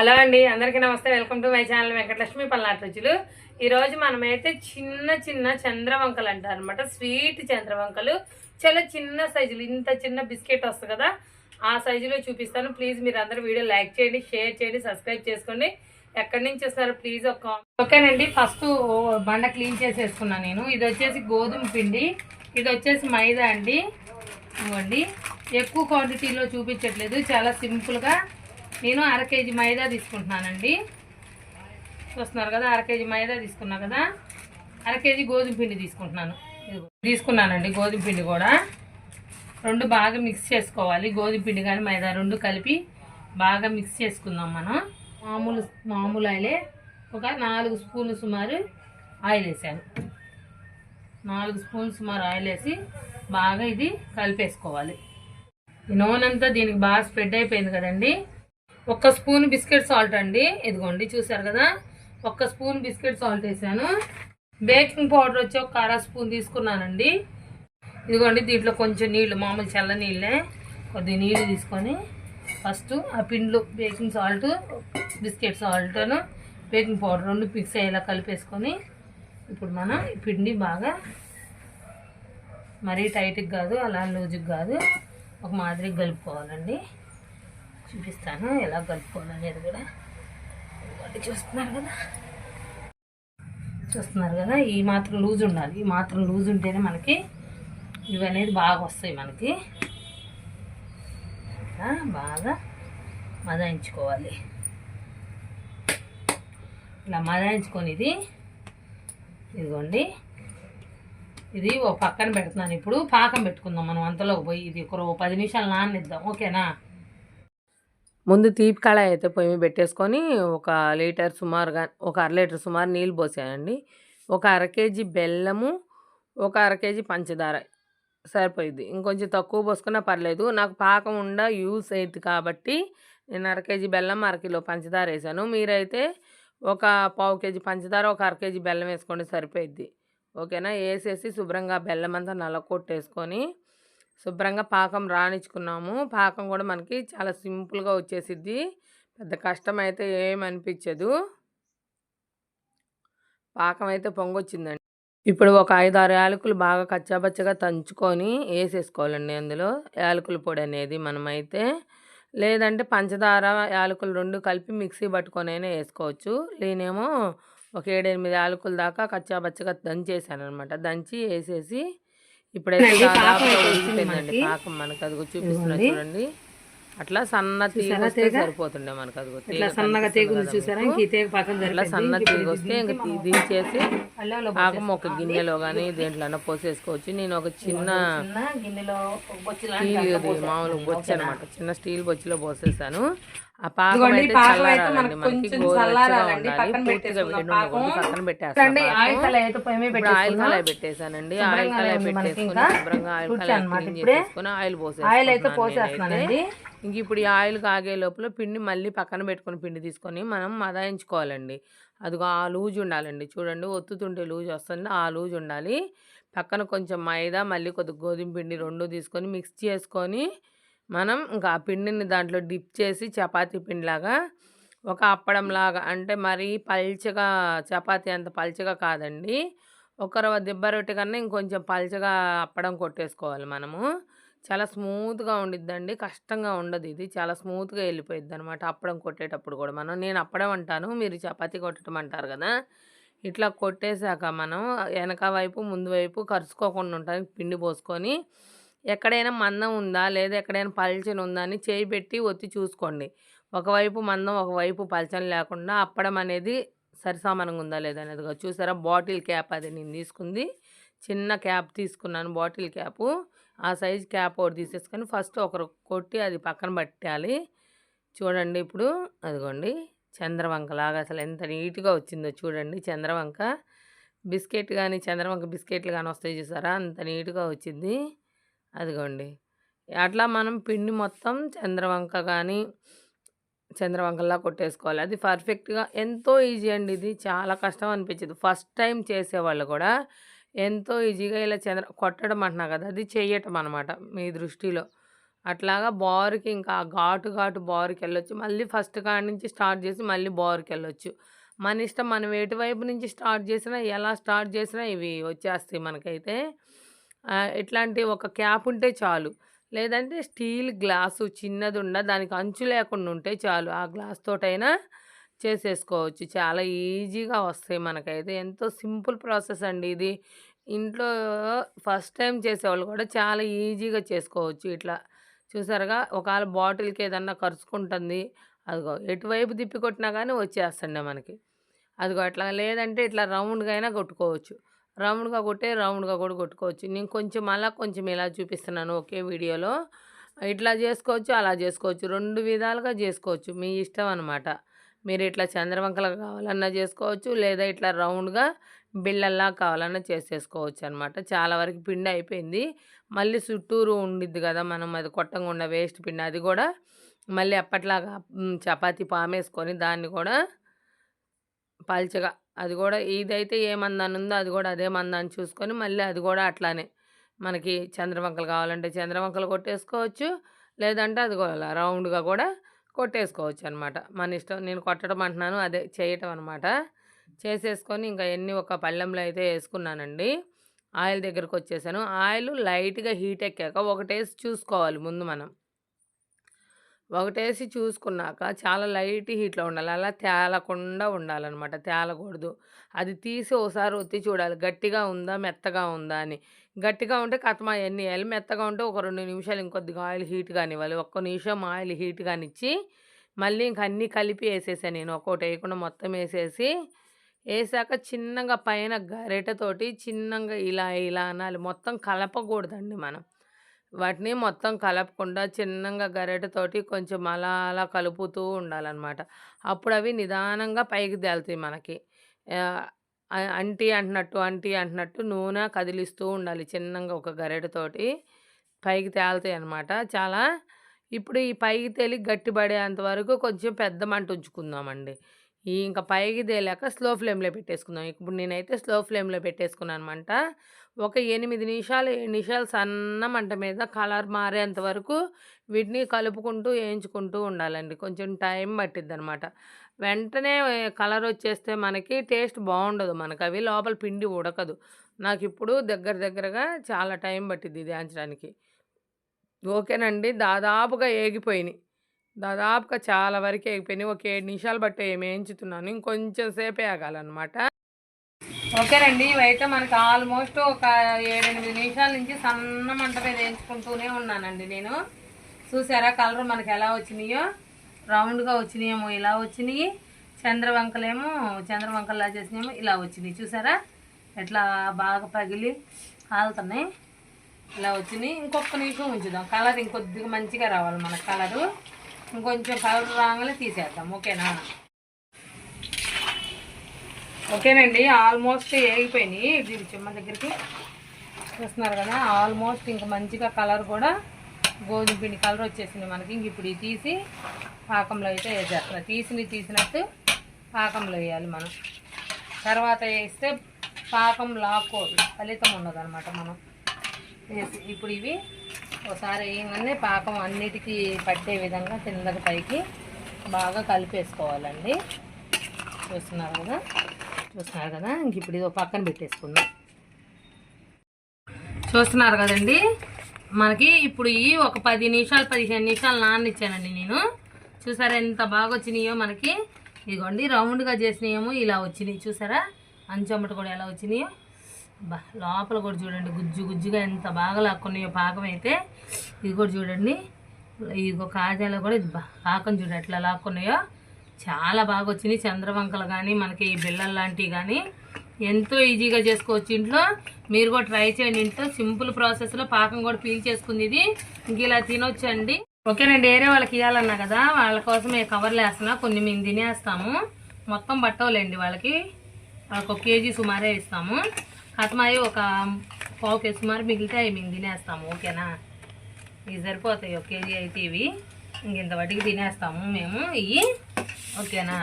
Hello అండి అందరికీ నమస్తే. Welcome to my channel Venkatalakshmi పల్నాటి రుచులు. ఈరోజు మనమైతే చిన్న చిన్న చంద్రవంకలు అంటారు అనమాట స్వీట్ చంద్రవంకలు. చాలా చిన్న సైజులు. ఇంత చిన్న బిస్కెట్ వస్తుంది కదా ఆ సైజులో చూపిస్తాను. ప్లీజ్ మీరు అందరూ వీడియో లైక్ చేయండి షేర్ చేయండి సబ్స్క్రైబ్ చేసుకోండి. ఎక్కడి నుంచి వస్తారు ప్లీజ్ ఒక ఓకేనండి ఫస్ట్ బండ క్లీన్ చేసేసుకున్నాను నేను. ఇది వచ్చేసి గోధుమ పిండి. ఇది వచ్చేసి మైదా అండి. ఇవ్వండి. ఎక్కువ క్వాంటిటీలో చూపించట్లేదు. చాలా సింపుల్గా నేను అర కేజీ మైదా తీసుకుంటున్నానండి. చూస్తున్నారు కదా అర కేజీ మైదా తీసుకున్నా కదా. అర కేజీ గోధుమ పిండి తీసుకుంటున్నాను. తీసుకున్నానండి గోధుమ పిండి కూడా. రెండు బాగా మిక్స్ చేసుకోవాలి. గోధుమ పిండి కానీ మైదా రెండు కలిపి బాగా మిక్స్ చేసుకుందాం మనం. మామూలు మామూలు ఆయిలే. ఒక నాలుగు స్పూన్లు సుమారు ఆయిల్ వేసాను. నాలుగు స్పూన్లు సుమారు ఆయిల్ వేసి బాగా ఇది కలిపేసుకోవాలి. ఈ నూనె అంతా దీనికి బాగా స్ప్రెడ్ అయిపోయింది కదండి. ఒక్క స్పూన్ బిస్కెట్ సాల్ట్ అండి. ఇదిగోండి చూసారు కదా? ఒక్క స్పూన్ బిస్కెట్ సాల్ట్ వేసాను. బేకింగ్ పౌడర్ వచ్చి ఒక అర స్పూన్ తీసుకున్నానండి. ఇదిగోండి దీంట్లో కొంచెం నీళ్ళు మామూలు చల్ల నీళ్ళే. కొద్ది నీళ్ళు తీసుకొని ఫస్ట్ ఆ పిండ్లు బేకింగ్ సాల్ట్ బిస్కెట్ సాల్ట్ను బేకింగ్ పౌడర్ రెండు మిక్స్ అయ్యేలా కలిపేసుకొని ఇప్పుడు మనం ఈ పిండి బాగా మరీ టైట్కి కాదు అలా లూజుకి కాదు ఒక మాదిరికి కలుపుకోవాలండి. చూపిస్తాను ఎలా కలుపుకోవాలనేది కూడా. వాళ్ళు చూస్తున్నారు కదా. చూస్తున్నారు కదా ఈ మాత్రం లూజ్ ఉండాలి. ఈ మాత్రం లూజ్ ఉంటేనే మనకి ఇవి అనేది బాగా వస్తాయి మనకి. బాగా మదాయించుకోవాలి. ఇలా మదాయించుకొని ఇది ఇదిగోండి. ఇది ఓ పక్కన పెడుతున్నాను. ఇప్పుడు పాకం పెట్టుకుందాం మనం అంతలో పోయి. ఇది ఒక పది నిమిషాలు నాననిద్దాం. ఓకేనా? ముందు తీపి కళాయి అయితే పొయ్యి పెట్టేసుకొని ఒక లీటర్ సుమారుగా ఒక అర లీటర్ సుమారు నీళ్ళు పోసానండి ఒక అర కేజీ బెల్లము ఒక అర కేజీ పంచదార సరిపోయింది ఇంకొంచెం తక్కువ పోసుకున్నా పర్లేదు. నాకు పాకం ఉండ యూస్ అయింది కాబట్టి నేను అర కేజీ బెల్లం అర కిలో పంచదార వేసాను. మీరైతే ఒక పావు కేజీ పంచదార ఒక అర కేజీ బెల్లం వేసుకోండి సరిపోయిద్ది. ఓకేనా? వేసేసి శుభ్రంగా బెల్లం అంతా నల్లకొట్టేసుకొని శుభ్రంగా పాకం రాణించుకున్నాము. పాకం కూడా మనకి చాలా సింపుల్గా వచ్చేసిద్ది. పెద్ద కష్టం అయితే ఏమనిపించదు పాకం అయితే పొంగొచ్చిందండి. ఇప్పుడు ఒక ఐదు ఆరు యాలకులు బాగా కచ్చాబచ్చగా తంచుకొని వేసేసుకోవాలండి అందులో. యాలకుల పొడి అనేది మనమైతే లేదంటే పంచదార యాలకులు రెండు కలిపి మిక్సీ పట్టుకొని అయినా వేసుకోవచ్చు. నేనేమో ఒక ఏడెనిమిది యాలకుల దాకా కచ్చాబచ్చగా దంచేసాను అనమాట దంచి వేసేసి ఇప్పుడైతే ఉడికిపోయిందండి పాకం మనకు. అది చూపిస్తున్నా చూడండి. అట్లా సన్న తీగ? వస్తే సరిపోతుండే మనకు అది ఇట్లా సన్నగా తీగ చూసారా? ఈ తీగ పాకం అట్లా సన్న తీగ వస్తే ఇంక దించేసి పాకం ఒక గిన్నెలో కానీ దేంట్లో పోసేసుకోవచ్చు. నేను ఒక చిన్న స్టీల్ మామూలు బొచ్చు అనమాట చిన్న స్టీల్ బొచ్చులో పోసేసాను పక్కన పెట్టేస్తాను ఆయిల్ కళాయి పెట్టేశానండి. ఆయిల్ కళాయి పెట్టేసుకుని శుభ్రంగా ఆయిల్ కళాయి క్లీన్ చేసేసుకుని ఆయిల్ పోసేసుకున్నాను ఇంక ఇప్పుడు ఈ ఆయిల్ కాగే లోపల పిండి మళ్ళీ పక్కన పెట్టుకుని పిండి తీసుకొని మనం మదాయించుకోవాలండి. అదిగో ఆ లూజ్ ఉండాలండి. చూడండి ఒత్తుతుంటే లూజ్ వస్తుంది. ఆ లూజ్ ఉండాలి. పక్కన కొంచెం మైదా మళ్ళీ కొద్దిగా గోధుమ పిండి రెండు తీసుకొని మిక్స్ చేసుకొని మనం ఇంకా ఆ పిండిని దాంట్లో డిప్ చేసి చపాతీ పిండిలాగా ఒక అప్పడంలాగా అంటే మరీ పల్చగా చపాతీ అంత పల్చగా కాదండి. ఒక దిబ్బ రొట్టె కన్నా ఇంకొంచెం పల్చగా అప్పడం కొట్టేసుకోవాలి మనము. చాలా స్మూత్గా ఉండిద్దండి. కష్టంగా ఉండదు ఇది. చాలా స్మూత్గా వెళ్ళిపోయిద్ది అనమాట అప్పడం కొట్టేటప్పుడు కూడా మనం. నేను అప్పడం అంటాను మీరు చపాతీ కొట్టడం అంటారు కదా. ఇట్లా కొట్టేశాక మనం వెనక వైపు ముందు వైపు కరుచుకోకుండా ఉండడానికి పిండి పోసుకొని ఎక్కడైనా మందం ఉందా? లేదా ఎక్కడైనా పల్చన ఉందా? అని చేయి పెట్టి ఒత్తి చూసుకోండి. ఒకవైపు మందం ఒకవైపు పల్చన లేకుండా అప్పడం అనేది సరిసమానంగా ఉందా? లేదా? అనేది చూసారా? బాటిల్ క్యాప్ అది నేను తీసుకుంది. చిన్న క్యాప్ తీసుకున్నాను బాటిల్ క్యాపు. ఆ సైజ్ క్యాప్ ఒకటి తీసేసుకొని ఫస్ట్ ఒకరు కొట్టి అది పక్కన పట్టాలి. చూడండి ఇప్పుడు. అదిగోండి. చంద్రవంక లాగా అసలు ఎంత నీట్గా వచ్చిందో చూడండి. చంద్రవంక. బిస్కెట్ కానీ చంద్రవంక బిస్కెట్లు కానీ వస్తాయి చూసారా? అంత నీట్గా వచ్చింది. అదిగోండి. అట్లా మనం పిండి మొత్తం చంద్రవంక కానీ చంద్రవంకల్లా కొట్టేసుకోవాలి. అది పర్ఫెక్ట్గా ఎంతో ఈజీ అండి ఇది. చాలా కష్టం అనిపించదు. ఫస్ట్ టైం చేసేవాళ్ళు కూడా ఎంతో ఈజీగా ఇలా చంద్ర కొట్టడం అంటున్నా కదా అది చేయటం అనమాట మీ దృష్టిలో. అట్లాగా బోరుకి ఇంకా ఘాటు ఘాటు బారుకి వెళ్ళొచ్చు. మళ్ళీ ఫస్ట్ కాడ నుంచి స్టార్ట్ చేసి మళ్ళీ బోరుకి వెళ్ళొచ్చు. మన ఇష్టం మనం ఎటువైపు నుంచి స్టార్ట్ చేసినా ఎలా స్టార్ట్ చేసినా ఇవి వచ్చేస్తాయి మనకైతే. ఇట్లాంటి ఒక క్యాప్ ఉంటే చాలు. లేదంటే స్టీల్ గ్లాసు చిన్నది ఉన్న దానికి అంచు లేకుండా ఉంటే చాలు. ఆ గ్లాస్ తోటైనా చేసేసుకోవచ్చు. చాలా ఈజీగా వస్తాయి మనకైతే. ఎంతో సింపుల్ ప్రాసెస్ అండి ఇది. ఇంట్లో ఫస్ట్ టైం చేసేవాళ్ళు కూడా చాలా ఈజీగా చేసుకోవచ్చు ఇట్లా. చూసారుగా? ఒకవేళ బాటిల్కి ఏదన్నా కరుచుకుంటుంది. అదిగో ఎటువైపు తిప్పి కొట్టినా కానీ వచ్చేస్తుండే మనకి. అదిగో అట్లా లేదంటే ఇట్లా రౌండ్గా అయినా కొట్టుకోవచ్చు. రౌండ్గా కొట్టే రౌండ్గా కూడా కొట్టుకోవచ్చు. నేను కొంచెం అలా కొంచెం ఇలా చూపిస్తున్నాను ఒకే వీడియోలో. ఇట్లా చేసుకోవచ్చు అలా చేసుకోవచ్చు. రెండు విధాలుగా చేసుకోవచ్చు. మీ ఇష్టం అనమాట మీరు ఇట్లా చంద్రవంకలు కావాలన్నా చేసుకోవచ్చు లేదా ఇట్లా రౌండ్గా బిళ్ళల్లా కావాలన్నా చేసేసుకోవచ్చు అనమాట చాలా వరకు పిండి అయిపోయింది. మళ్ళీ చుట్టూరు ఉండిద్ది కదా మనం అది కొట్టకుండా వేస్ట్ పిండి. అది కూడా మళ్ళీ అప్పట్లాగా చపాతి చపాతీ పామేసుకొని దాన్ని కూడా పల్చగా అది కూడా ఇదైతే ఏ మందాన్ని ఉందో అది కూడా అదే మందాన్ని చూసుకొని మళ్ళీ అది కూడా అట్లానే మనకి చంద్రవంకలు కావాలంటే చంద్రవంకలు కొట్టేసుకోవచ్చు లేదంటే అది కూడా అలా రౌండ్గా కూడా కొట్టేసుకోవచ్చు అనమాట మన ఇష్టం నేను కొట్టడం అంటున్నాను అదే చేయటం అనమాట. చేసేసుకొని ఇంకా ఎన్ని ఒక పళ్ళెంలో అయితే వేసుకున్నానండి ఆయిల్ దగ్గరకు వచ్చేసాను ఆయిల్ లైట్గా హీట్ ఎక్కాక ఒకటేసి చూసుకోవాలి ముందు మనం. ఒకటేసి చూసుకున్నాక చాలా లైట్ హీట్లో ఉండాలి. అలా తేలకుండా ఉండాలన్నమాట తేలకూడదు. అది తీసి ఒకసారి ఒత్తి చూడాలి. గట్టిగా ఉందా మెత్తగా ఉందా అని. గట్టిగా ఉంటే కథమా ఎన్ని వేయాలి. మెత్తగా ఉంటే ఒక రెండు నిమిషాలు ఇంకొద్దిగా ఆయిల్ హీట్ కానివ్వాలి. ఒక్క నిమిషం ఆయిల్ హీట్ కానిచ్చి మళ్ళీ ఇంక అన్నీ కలిపి వేసేసాను నేను. ఒక్కోటి వేయకుండా మొత్తం వేసేసి వేసాక చిన్నగా పైన గరిటతోటి చిన్నగా ఇలా ఇలా అనాలి. మొత్తం కలపకూడదండి మనం. వాటిని మొత్తం కలపకుండా చిన్నగా గరిటెతోటి కొంచెం అలా అలా కలుపుతూ ఉండాలన్నమాట. అప్పుడు అవి నిదానంగా పైకి తేలుతాయి మనకి. అంటి అంటున్నట్టు అంటి అంటున్నట్టు నూనె కదిలిస్తూ ఉండాలి చిన్నగా ఒక గరిటెతోటి పైకి తేలుతాయి అన్నమాట. చాలా ఇప్పుడు ఈ పైకి తేలి గట్టిపడేంత వరకు కొంచెం పెద్ద మంట ఉంచుకుందామండి. ఇంకా పైకి తేలాక స్లో ఫ్లేమ్లో పెట్టేసుకుందాం. ఇప్పుడు నేనైతే స్లో ఫ్లేమ్లో పెట్టేసుకున్నాను అనమాట ఒక ఎనిమిది నిమిషాలు ఏడు నిమిషాలు సన్న మంట మీద కలర్ మారేంత వరకు వీటిని కలుపుకుంటూ వేయించుకుంటూ ఉండాలండి. కొంచెం టైం పట్టిద్ది అనమాట వెంటనే కలర్ వచ్చేస్తే మనకి టేస్ట్ బాగుండదు మనకు. అవి లోపల పిండి ఉడకదు. నాకు ఇప్పుడు దగ్గర దగ్గరగా చాలా టైం పట్టిద్ది ఇది వేయించడానికి. ఓకేనండి. దాదాపుగా ఏగిపోయినాయి. దాదాపుగా చాలా వరకు ఏగిపోయినాయి ఒక ఏడు నిమిషాలు బట్టి వేయించుతున్నాను. ఇంకొంచెం సేపు వేగాలన్నమాట ఓకేనండి. ఇవైతే మనకు ఆల్మోస్ట్ ఒక ఏడెనిమిది నిమిషాల నుంచి సన్న మంట మీద వేయించుకుంటూనే ఉన్నానండి నేను. చూసారా కలర్ మనకి ఎలా వచ్చినాయో? రౌండ్గా వచ్చినాయేమో ఇలా వచ్చినాయి. చంద్రవంకలేమో చంద్రవంకల్లా చేసినాయేమో ఇలా వచ్చినాయి. చూసారా? ఎట్లా బాగా పగిలి కాలుతున్నాయి. ఇలా వచ్చినాయి. ఇంకొక నిమిషం ఉంచుదాం. కలర్ ఇంకొద్దిగా మంచిగా రావాలి మన కలరు. ఇంకొంచెం కలర్ రాగానే తీసేద్దాం ఓకేనా? ఓకేనండి ఆల్మోస్ట్ ఏగిపోయినాయి. ఇది చిమ్మ దగ్గరికి చూస్తున్నారు కదా ఆల్మోస్ట్ ఇంకా మంచిగా కలర్ కూడా గోధుమ పిండి కలర్ వచ్చేసింది మనకి. ఇంక ఇప్పుడు ఇది తీసి పాకంలో అయితే వేసేస్తున్నా. తీసినవి తీసినట్టు పాకంలో వేయాలి మనం. తర్వాత వేస్తే పాకం లాక్కోదు. ఫలితం ఉండదు అనమాట మనం. వేసి ఇప్పుడు ఇవి ఒకసారి వేయగానే పాకం అన్నిటికీ పట్టే విధంగా కిందకి పైకి బాగా కలిపేసుకోవాలండి. చూస్తున్నారు కదా? చూస్తున్నారు కదా? ఇంక ఇప్పుడు ఇది ఒక పక్కన పెట్టేసుకుందాం. చూస్తున్నారు కదండి? మనకి ఇప్పుడు ఈ ఒక పది నిమిషాలు పదిహేను నిమిషాలు నాననిచ్చానండి నేను. చూసారా ఎంత బాగా వచ్చినాయో మనకి? ఇదిగోండి రౌండ్గా చేసినాయేమో ఇలా వచ్చినాయి. చూసారా? అంచమ్మట కూడా ఎలా వచ్చినాయో? బా లోపల కూడా చూడండి గుజ్జు గుజ్జుగా ఎంత బాగా లాక్కున్నాయో పాకం అయితే ఇది కూడా చూడండి ఇదిగో కాజాలో కూడా ఇది పాకం చూడండి ఎట్లా లాక్కున్నాయో. చాలా బాగా వచ్చినాయి చంద్రవంకలు కానీ మనకి బిళ్ళలు లాంటివి కానీ ఎంతో ఈజీగా చేసుకోవచ్చు ఇంట్లో. మీరు కూడా ట్రై చేయండి ఇంట్లో. సింపుల్ ప్రాసెస్లో పాకం కూడా పీల్ చేసుకుంది ఇది. ఇంక ఇలా తినొచ్చండి. ఓకేనండి వేరే వాళ్ళకి ఇవ్వాలన్నా కదా వాళ్ళ కోసం ఏ కవర్లు వేస్తున్నా. కొన్ని మేము తినేస్తాము. మొత్తం పట్టవులేండి వాళ్ళకి. వాళ్ళకి ఒక కేజీ సుమారే ఇస్తాము. కథమాయి ఒక పావు కేజీ సుమారు మిగిలితే అవి మేము తినేస్తాము ఓకేనా? ఇవి సరిపోతాయి ఒక కేజీ అయితే ఇవి. ఇంక ఇంత వాటికి తినేస్తాము మేము ఇవి. ఓకేనా?